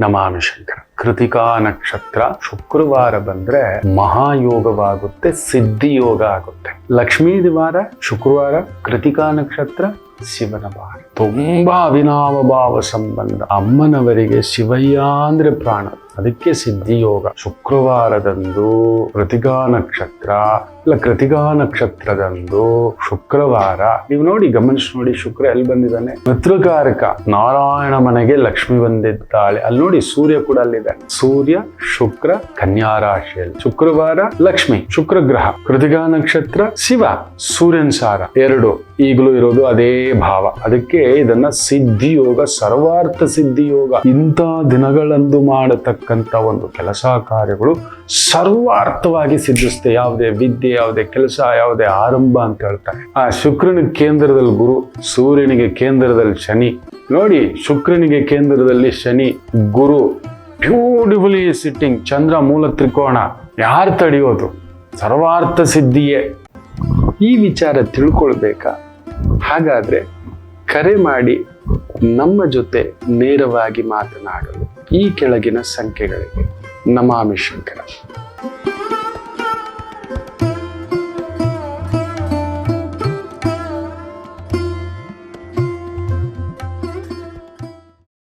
ನಮಾಮಿ ಶಂಕರ ಕೃತಿಕಾ ನಕ್ಷತ್ರ ಶುಕ್ರವಾರ ಬಂದ್ರೆ ಮಹಾಯೋಗವಾಗುತ್ತೆ ಸಿದ್ಧಿ ಯೋಗ ಆಗುತ್ತೆ. ಲಕ್ಷ್ಮೀ ದಿವಾರ, ಶುಕ್ರವಾರ, ಕೃತಿಕಾ ನಕ್ಷತ್ರ, ಶಿವನ ಭಾರ ತುಂಬಾ ಅವಿನಾವ ಭಾವ ಸಂಬಂಧ. ಅಮ್ಮನವರಿಗೆ ಶಿವಯ್ಯ ಅಂದ್ರೆ ಪ್ರಾಣ. ಅದಕ್ಕೆ ಸಿದ್ಧಿಯೋಗ. ಶುಕ್ರವಾರದಂದು ಕೃತಿಕಾ ನಕ್ಷತ್ರ, ಇಲ್ಲ ಕೃತಿಕಾ ನಕ್ಷತ್ರದಂದು ಶುಕ್ರವಾರ. ನೀವು ನೋಡಿ, ಗಮನಿಸಿ ನೋಡಿ, ಶುಕ್ರ ಎಲ್ಲಿ ಬಂದಿದ್ದಾನೆ? ಮೃತೃಕಾರಕ ನಾರಾಯಣ ಮನೆಗೆ ಲಕ್ಷ್ಮಿ ಬಂದಿದ್ದಾಳೆ. ಅಲ್ಲಿ ನೋಡಿ, ಸೂರ್ಯ ಕೂಡ ಅಲ್ಲಿದೆ. ಸೂರ್ಯ, ಶುಕ್ರ, ಕನ್ಯಾ ರಾಶಿಯಲ್ಲಿ. ಶುಕ್ರವಾರ ಲಕ್ಷ್ಮಿ, ಶುಕ್ರ ಗ್ರಹ ಕೃತಿಗಾ ನಕ್ಷತ್ರ, ಶಿವ, ಸೂರ್ಯನ್ ಸಾರ. ಎರಡು, ಈಗಲೂ ಇರೋದು ಅದೇ ಭಾವ. ಅದಕ್ಕೆ ಇದನ್ನ ಸಿದ್ಧಿ ಯೋಗ ಸರ್ವಾರ್ಥ ಸಿದ್ಧಿ ಯೋಗ ಇಂಥ ದಿನಗಳಂದು ಮಾಡತಕ್ಕಂಥ ಒಂದು ಕೆಲಸ ಕಾರ್ಯಗಳು ಸರ್ವಾರ್ಥವಾಗಿ ಸಿದ್ಧಿಸುತ್ತೆ. ಯಾವುದೇ ವಿದ್ಯೆ, ಯಾವುದೇ ಕೆಲಸ, ಯಾವುದೇ ಆರಂಭ ಅಂತ ಹೇಳ್ತಾರೆ. ಆ ಶುಕ್ರನ ಕೇಂದ್ರದಲ್ಲಿ ಗುರು, ಸೂರ್ಯನಿಗೆ ಕೇಂದ್ರದಲ್ಲಿ ಶನಿ. ನೋಡಿ, ಶುಕ್ರನಿಗೆ ಕೇಂದ್ರದಲ್ಲಿ ಶನಿ, ಗುರು. ಬ್ಯೂಟಿಫುಲಿ ಸಿಟ್ಟಿಂಗ್ ಚಂದ್ರ ಮೂಲ ತ್ರಿಕೋಣ ಯಾರು ತಡೆಯೋದು? ಸರ್ವಾರ್ಥ ಸಿದ್ಧಿಯೇ. ಈ ವಿಚಾರ ತಿಳ್ಕೊಳ್ಬೇಕಾ? ಹಾಗಾದ್ರೆ ಕರೆ ಮಾಡಿ ನಮ್ಮ ಜೊತೆ ನೇರವಾಗಿ ಮಾತನಾಡಲು ಈ ಕೆಳಗಿನ ಸಂಖ್ಯೆಗಳಿಗೆ ನಮಾಮಿ ಶಂಕರ.